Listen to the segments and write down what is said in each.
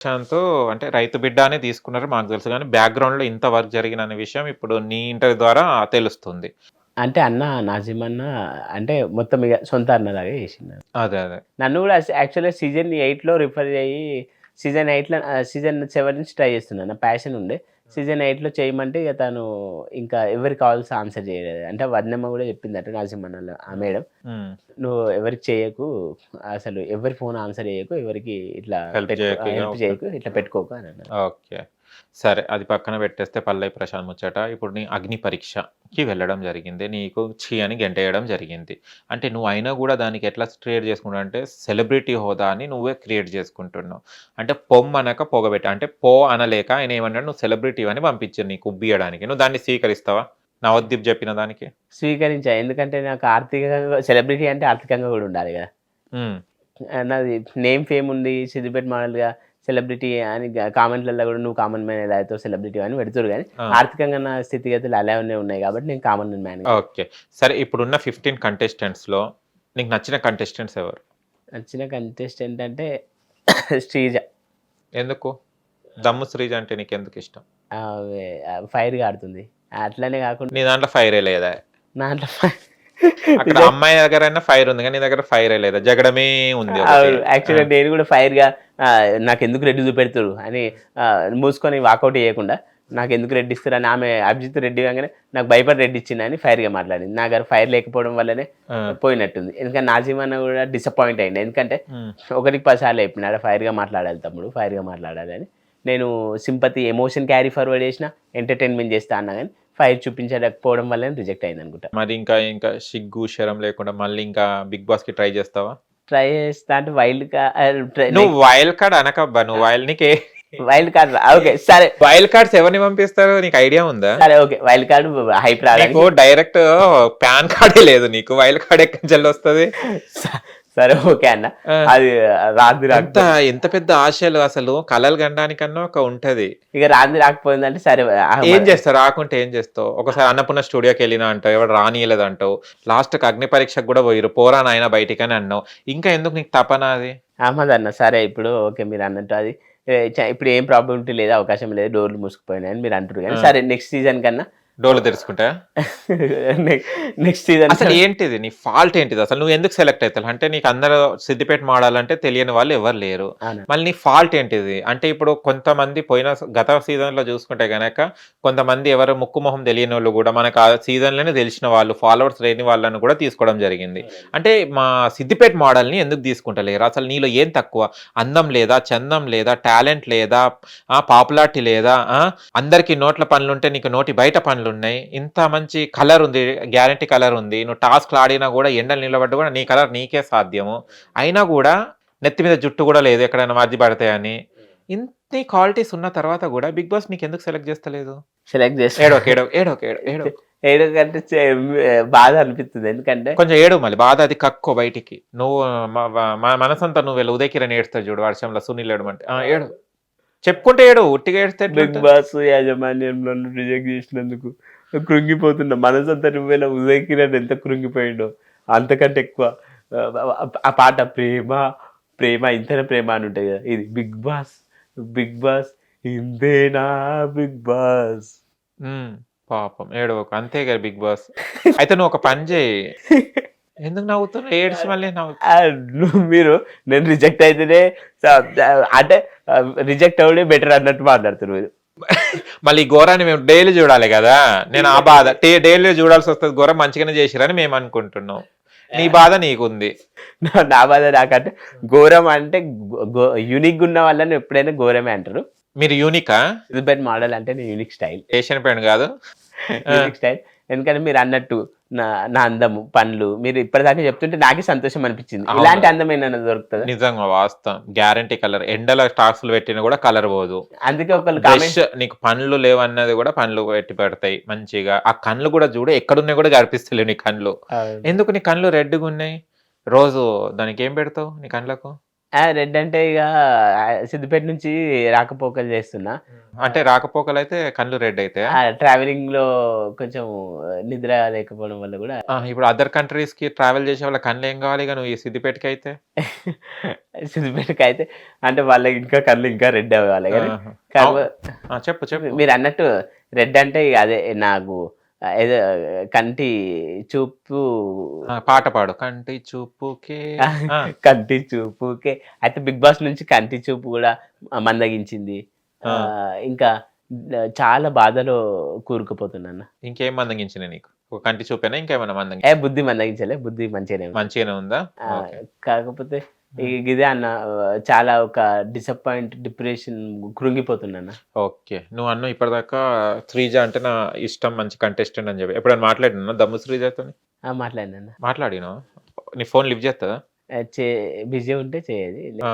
ప్రశాంత్ అంటే రైతు బిడ్డ అని తీసుకున్నారు మాకు తెలుసు కానీ బ్యాక్గ్రౌండ్లో ఇంత వర్క్ జరిగిన అనే విషయం ఇప్పుడు నీ ఇంటర్వ్యూ ద్వారా తెలుస్తుంది. అంటే అన్న నాజిమ్ అన్న అంటే మొత్తం ఇక సొంత అన్నలాగా చేసిండు. అదే అదే. నన్ను కూడా యాక్చువల్గా సీజన్ ఎయిట్లో రిఫర్ అయ్యి సీజన్ ఎయిట్లో సీజన్ సెవెన్ నుంచి ట్రై చేస్తున్నాను. ప్యాషన్ ఉండే. సీజన్ ఎయిట్లో చేయమంటే ఇక తను ఇంకా ఎవరికి కావాల్సి ఆన్సర్ చేయలేదు. అంటే వదినమ్మ కూడా చెప్పిందట నాజిమ్మన్న ఆ మేడం. నువ్వు ఎవరికి చేయకు అసలు ఎవరి ఫోన్ ఆన్సర్ చేయకు ఎవరికి ఇట్లా హెల్ప్ చేయకు ఇట్లా పెట్టుకోకు అని అన్నారు. ఓకే. సరే అది పక్కన పెట్టేస్తే పల్లవి ప్రశాంత్ ముచ్చట. ఇప్పుడు నీ అగ్ని పరీక్షకి వెళ్ళడం జరిగింది. నీకు ఛీ అని గెంటేయడం జరిగింది. అంటే నువ్వు అయినా కూడా దానికి ఎట్లా క్రియేట్ చేసుకుంటావు అంటే సెలబ్రిటీ హోదా అని నువ్వే క్రియేట్ చేసుకుంటున్నావు. అంటే పొమ్ అనక పొగబెట్ట అంటే పో అనలేక ఆయన ఏమన్నాడు నువ్వు సెలబ్రిటీ అని పంపించారు నీకు ఉబ్బియడానికి. నువ్వు దాన్ని స్వీకరిస్తావా? నవద్దీప్ చెప్పిన దానికి. స్వీకరించా. ఎందుకంటే నాకు ఆర్థికంగా సెలబ్రిటీ అంటే ఆర్థికంగా కూడా ఉండాలి కదా. నాది నేమ్ ఫేమ్ ఉంది సిద్దిపేట మోడల్గా సెలబ్రిటీ అని కామెంట్లలో కూడా నువ్వు కామన్ మ్యాన్ ఎలా అవుతావు సెలబ్రిటీ అని పెడుతురు కానీ. ఆర్థికంగా నా స్థితిగతులు అలానే ఉన్నాయి కాబట్టి నేను కామన్ మ్యాన్ ఓకే. సరే ఇప్పుడున్న ఫిఫ్టీన్ కంటెస్టెంట్స్లో నీకు నచ్చిన కంటెస్టెంట్స్ ఎవరు? నచ్చిన కంటెస్టెంట్ అంటే శ్రీజ. ఎందుకు? దమ్ము శ్రీజ అంటే నీకు ఎందుకు ఇష్టం ఫైర్గా ఆడుతుంది. అట్లనే కాకుండా నీ దాంట్లో ఫైరే లేదా? దాంట్లో అక్కడ అమ్మాయి దగ్గర అయినా ఫైర్ ఉంది కానీ నీ దగ్గర ఫైరే లేదా? జగడమే ఉంది. యాక్చువల్గా నేను కూడా ఫైర్గా నాకు ఎందుకు రెడ్డి చూపెడతారు అని మూసుకొని వాకౌట్ చేయకుండా నాకు ఎందుకు రెడ్డి ఇస్తారు అని ఆమె అభిజిత్ రెడ్డి కాగానే నాకు భయపడి రెడ్డి ఇచ్చిందని ఫైర్గా మాట్లాడింది. నా గారు ఫైర్ లేకపోవడం వల్లనే పోయినట్టుంది. ఎందుకంటే నాజీమన్న కూడా డిసప్పాయింట్ అయింది. ఎందుకంటే ఉమ్, ఒకటికి పదిసార్లు చెప్పినాడు ఫైర్గా మాట్లాడాలి తమ్ముడు ఫైర్గా మాట్లాడాలి అని. నేను సింపతి ఎమోషన్ క్యారీ ఫార్వర్డ్ చేసిన ఎంటర్టైన్మెంట్ చేస్తా అన్నా కానీ ఫైర్ చూపించకపోవడం వల్ల రిజెక్ట్ అయింది అనుకుంటా మరి ఇంకా ఇంకా సిగ్గు శరం లేకుండా మళ్ళీ ఇంకా బిగ్ బాస్కి ట్రై చేస్తావా? ట్రై చేస్తా అంటే వైల్డ్ నువ్వు వైల్డ్ కార్డ్ అనకబ్బా నువ్వు వైల్డ్ నీకే. వైల్డ్ కార్డ్ ఓకే సరే. వైల్డ్ కార్డ్స్ ఎవరిని పంపిస్తారు? నీకు ఐడియా ఉందా? సరే ఓకే వైల్డ్ కార్డ్ రావడానికి. నీకు డైరెక్ట్ పాన్ కార్డే లేదు నీకు వైల్డ్ కార్డ్ ఎక్కడి నుంచి వస్తుంది? సరే ఓకే అన్న. అది రాంది ఎంత రాక ఎంత పెద్ద ఆశలు అసలు. కలలు గండానికన్నా ఒక ఉంటది. ఇక రాంది రాకపోయిందంటే సరే ఏం చేస్తావు? రాకుంటే ఏం చేస్తావు? ఒకసారి అన్నపూర్ణ స్టూడియోకి వెళ్ళినా అంటావు ఎవడు రానియలేదు అంటావు లాస్ట్ అగ్ని పరీక్షకు కూడా పోయిరు పోరా నాయన బయటికి అని అన్నావు. ఇంకా ఎందుకు నీకు తపన అది? అన్న సరే ఇప్పుడు ఓకే మీరు అన్నట్టు అది. ఇప్పుడు ఏం ప్రాబ్లం లేదు అవకాశం లేదు. డోర్లు మూసుకుపోయినాయి అని మీరు అంటారు కానీ. సరే నెక్స్ట్ సీజన్ కన్నా డోలు తెరుచుకుంటా? నెక్స్ట్ సీజన్ అసలు ఏంటిది? నీ ఫాల్ట్ ఏంటిది? అసలు నువ్వు ఎందుకు సెలెక్ట్ అవుతావు? అంటే నీకు అందరూ సిద్దిపేట మాడాలంటే తెలియని వాళ్ళు ఎవరు లేరు. మళ్ళీ నీ ఫాల్ట్ ఏంటిది? అంటే ఇప్పుడు కొంతమంది పోయిన గత సీజన్లో చూసుకుంటే గనక కొంతమంది ఎవరు ముక్కు మొహం తెలియని వాళ్ళు కూడా మనకు ఆ సీజన్లోనే తెలిసిన వాళ్ళు ఫాలోవర్స్ లేని వాళ్ళని కూడా తీసుకోవడం జరిగింది. అంటే మా సిద్దిపేట మోడల్ని ఎందుకు తీసుకుంటలేరు? అసలు నీలో ఏం తక్కువ? అందం లేదా? చందం లేదా? టాలెంట్ లేదా? ఆ పాపులారిటీ లేదా? అందరికి నోట్ల పనులు ఉంటే నీకు నోటి బయట పనులు ఉన్నాయి ఇంత మంచి కలర్ ఉంది గ్యారంటీ కలర్ ఉంది. నువ్వు టాస్క్లు ఆడినా కూడా ఎండలు నిలబడ్డా కూడా నీ కలర్ నీకే సాధ్యము. అయినా కూడా నెత్తి మీద జుట్టు కూడా లేదు ఎక్కడైనా మధ్య పడతాయని. ఇన్ని క్వాలిటీస్ ఉన్న తర్వాత కూడా బిగ్ బాస్ నీకు ఎందుకు సెలెక్ట్ చేస్తలేదు? సెలెక్ట్ చేసి ఏడోక ఏడో ఏడోక ఏడో ఏడో ఏడు కంటే బాధ అనిపిస్తుంది. ఎందుకంటే కొంచెం ఏడు మళ్ళీ బాధ అది కక్కో బయటికి. నువ్వు మనసంతా నువ్వు వెళ్ళి ఉదయకిరణ్ ఏడుస్తాడు చూడు వర్షంలో సునీల్ ఏడమంటే. ఏడు. చెప్పుకుంటే ఏడు ఉట్టిగా బిగ్? బాస్ యాజమాన్యం నన్ను రిజెక్ట్ చేసినందుకు కృంగిపోతున్నా మనసంతా నువ్వేలా ఉదయకిరణ్ ఎంత కృంగిపోయిండో? అంతకంటే ఎక్కువ ఆ, పాట ప్రేమ ప్రేమ ఇంతనే ప్రేమ అని ఉంటుంది కదా. ఇది బిగ్ బాస్ బిగ్ బాస్ ఇందేనా బిగ్ బాస్? పాపం ఏడవకు. అంతే కదా బిగ్ బాస్. అయితే నువ్వు ఒక పని చేయి. ఎందుకు నవ్వుతున్నావు ఏడ్చి మళ్ళీ నవ్వు మీరు నేను రిజెక్ట్ అయితేనే అంటే రిజెక్ట్ అవడే బెటర్ అన్నట్టు మాట్లాడుతున్నారు మీరు. మళ్ళీ ఈ ఘోరాన్ని మేము డైలీ చూడాలి కదా. నేను ఆ బాధ డైలీ చూడాల్సి వస్తుంది ఘోరం మంచిగానే చేసిరని మేము అనుకుంటున్నాం. నీ బాధ నీకుంది. నా- నా బాధ నాకంటే ఘోరం అంటే యూనిక్ ఉన్న వాళ్ళని ఎప్పుడైనా ఘోరమే అంటారు. మీరు యూనికా ఇది బెట్ మోడల్ అంటే నేను యూనిక్ స్టైల్ ఏషియన్ పెయింట్ కాదు. యూనిక్ స్టైల్ ఎందుకంటే మీరు అన్నట్టు నా నా అందము పనులు మీరు ఇప్పటిదాకా చెప్తుంటే నాకే సంతోషం అనిపించింది. ఇలాంటి అందమైన దొరుకుతుంది? నిజంగా వాస్తవం. గ్యారంటీ కలర్ ఎండల స్టాక్స్లు పెట్టినా కూడా కలర్ పోదు. అందుకే ఒకళ్ళు బ్రష్ కామెంట్ నీకు పండ్లు లేవన్నది కూడా పండ్లు పెట్టి పెడతాయి మంచిగా. ఆ కళ్ళు కూడా చూడు ఎక్కడున్నాయి కూడా కనిపిస్తలేవు నీ కళ్ళు ఎందుకు నీ కళ్ళు రెడ్గా ఉన్నాయి? రోజు దానికి ఏం పెడతావు నీ కళ్ళకు రెడ్ అంటే ఇక సిద్దిపేట నుంచి రాకపోకలు చేస్తున్నా. అంటే రాకపోకలు అయితే కళ్ళు రెడ్ అయితే? ట్రావెలింగ్లో కొంచెం నిద్ర లేకపోవడం వల్ల కూడా. ఇప్పుడు అదర్ కంట్రీస్కి ట్రావెల్ చేసే వాళ్ళ కళ్ళు ఏం కావాలి ఇక నువ్వు ఈ సిద్దిపేటకి అయితే? సిద్దిపేటకి అయితే అంటే వాళ్ళకి ఇంకా కళ్ళు ఇంకా రెడ్ అవ్వాలి కానీ చెప్పు చెప్పు. మీరు అన్నట్టు రెడ్ అంటే అదే నాకు ఏదో కంటి చూపు. ఆ, పాట పాడు. కంటి చూపుకే. ఆ, కంటి చూపుకే. అయితే బిగ్ బాస్ నుంచి కంటి చూపు కూడా మందగించింది. ఆ, ఇంకా చాలా బాధలో కూరుకుపోతున్నాను. ఇంకేం మందగించిన నీకు? ఒక కంటి చూపేనా? ఇంకేమైనా మందంగి ఏ బుద్ధి మందగించలే. బుద్ధి మంచిగానే ఉంది. మంచిగానే ఉందా? ఆ, ఓకే. కాకపోతే ఇదే అన్న చాలా ఒక డిసప్పాయింట్ డిప్రెషన్ కృంగిపోతున్నా ఓకే. నువ్వు అన్న ఇప్పటిదాకా శ్రీజ అంటే నా ఇష్టం మంచి కంటెస్టెంట్ అని చెప్పి. ఎప్పుడైనా మాట్లాడినా దమ్ము శ్రీజతో మాట్లాడినా మాట్లాడినా నీ ఫోన్ లిఫ్ట్ చేస్తుందా చే బిజీ ఉంటే చేయదు.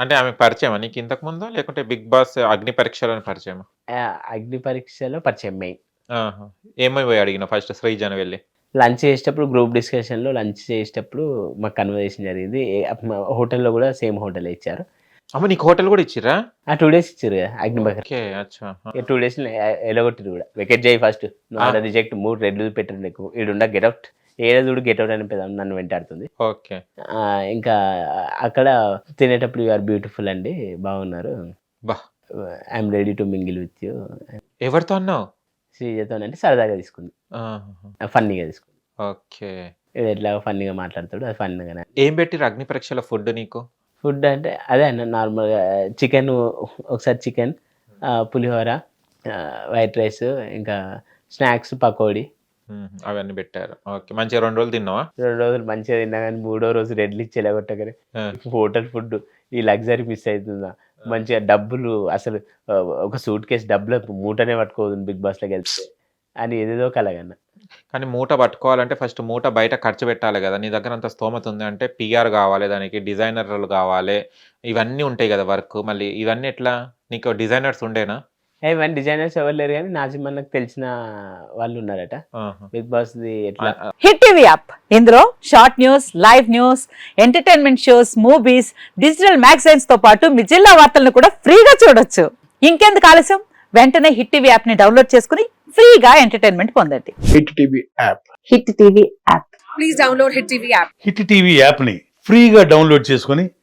అంటే ఆమె పరిచయమా? నీకు ఇంతకు ముందు? లేకుంటే బిగ్ బాస్ అగ్ని పరీక్షలను పరిచయమా? ఆ, అగ్ని పరీక్షలో పరిచయం మెయిన్. ఆహా. ఏమై పోయి అడిగిన ఫస్ట్ శ్రీజను వెళ్ళి. లంచ్ చేసేటప్పుడు గ్రూప్ డిస్కషన్లో లంచ్ చేసేటప్పుడు మాకు కన్వర్జేషన్ జరిగింది. హోటల్లో కూడా సేమ్ హోటల్ ఇచ్చారు. అమ్మ నీకు హోటల్ కూడా ఇచ్చిరా ఆ టూ డేస్ ఇచ్చారు కదా ఆ. టూ డేస్ ఎలగొట్టిరు కూడా. వికెట్ చేయి ఫస్ట్ రిజెక్ట్ మూడు రెడ్లు పెట్టరు నీకు. ఈడుండ గెట్అవుట్ ఏదో చూడు గెట్అవుట్ అని పెద్ద నన్ను వెంటాడుతుంది. ఓకే. ఇంకా అక్కడ తినేటప్పుడు యూఆర్ బ్యూటిఫుల్ అండి బాగున్నారు. బా. I'm ready to mingle with you ఎవరితో అన్నావు? శ్రీజతో అంటే సరదాగా తీసుకుంది. ఫన్నీగా తీసుకుంది. ఓకే. ఎట్లా ఫన్నీగా మాట్లాడతాడు అది ఫన్నీగానే. ఏం పెట్టిరు అగ్ని పరీక్షల ఫుడ్ నీకు? ఫుడ్ అంటే అదే అన్న నార్మల్గా చికెన్ ఒకసారి చికెన్ పులిహోర వైట్ రైస్ ఇంకా స్నాక్స్ పకోడీ. అవన్నీ పెట్టారు. ఓకే మంచిగా రెండు రోజులు తిన్నావా? రెండు రోజులు మంచిగా తిన్నా కానీ మూడో రోజు రెడ్లు ఇచ్చి ఎలగొట్టగానే. హోటల్ ఫుడ్ ఈ లగ్జరీ మిస్ అవుతుందా మంచిగా డబ్బులు అసలు ఒక సూట్ కేసు డబ్బులు మూటనే పట్టుకోదు బిగ్ బాస్లోకి వెళ్తే అని ఏదేదో కలగన్న కానీ మూట పట్టుకోవాలంటే ఫస్ట్ మూట బయట ఖర్చు పెట్టాలి కదా. నీ దగ్గర అంత స్తోమత ఉంది అంటే పిఆర్ కావాలి దానికి డిజైనర్లు కావాలి. ఇవన్నీ ఉంటాయి కదా వర్క్. మళ్ళీ ఇవన్నీ ఎట్లా? నీకు డిజైనర్స్ ఉండేనా? ఇవన్నీ డిజైనర్స్ ఎవరు లేరు కానీ నాజిమన్నకు తెలిసిన వాళ్ళు ఉన్నారట. బిగ్ బాస్ది ఎట్లా? ఆ, హిట్ టీవీ యాప్. ఇందులో short news live news entertainment shows movies digital మ్యాగజైన్స్తో పాటు మీ జిల్లా వార్తలను కూడా ఫ్రీగా చూడొచ్చు. ఇంకెందుకు ఆలస్యం? వెంటనే హిట్ టీవీ యాప్ని డౌన్లోడ్ చేసుకుని ఫ్రీగా ఎంటర్టైన్మెంట్ పొందండి. Hit TV app. Hit TV app. Please download Hit TV app. Hit TV యాప్ని ఫ్రీగా డౌన్లోడ్ చేసుకొని